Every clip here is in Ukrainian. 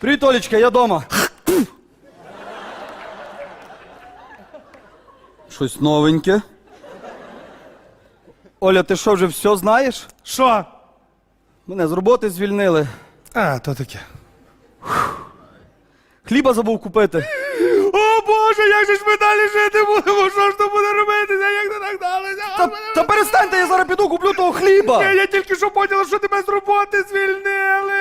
Привіт, Олечка, я дома. Щось новеньке. Оля, ти що, вже все знаєш? Що? Мене з роботи звільнили. А, то таке. Хліба забув купити. О Боже, як же ж ми далі жити будемо? Що ж то буде робитися? Та, та перестаньте, я зараз піду куплю того хліба. Я, я тільки що поняла, що тебе з роботи звільнили.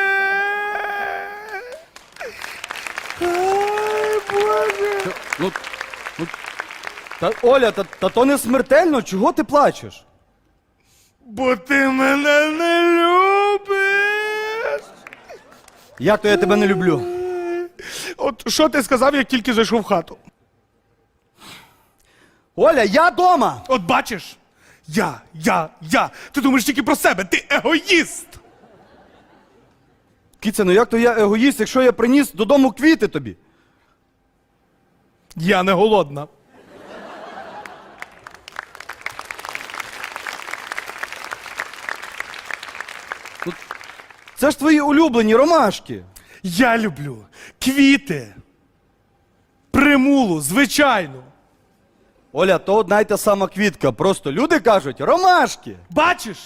Ай, Боже. Ну, ну, та, Оля, та, та то не смертельно, чого ти плачеш? Бо ти мене не любиш. Як то я тебе не люблю? От що ти сказав, як тільки зайшов в хату? Оля, я дома! От бачиш? Я, я, я. Ти думаєш тільки про себе, ти егоїст. Кіця, ну як то я егоїст, якщо я приніс додому квіти тобі? Я не голодна. Це ж твої улюблені ромашки. Я люблю квіти. Примулу, звичайну. Оля, то одна й та сама квітка. Просто люди кажуть ромашки. Бачиш?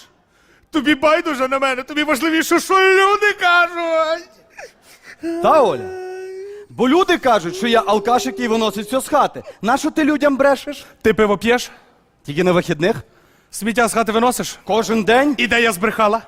Тобі байдуже на мене, тобі важливіше, що люди кажуть. Та, Оля? Бо люди кажуть, що я алкаш, який виносить все з хати. Нащо ти людям брешеш? Ти пиво п'єш? Тільки на вихідних? Сміття з хати виносиш? Кожен день? І де я збрехала?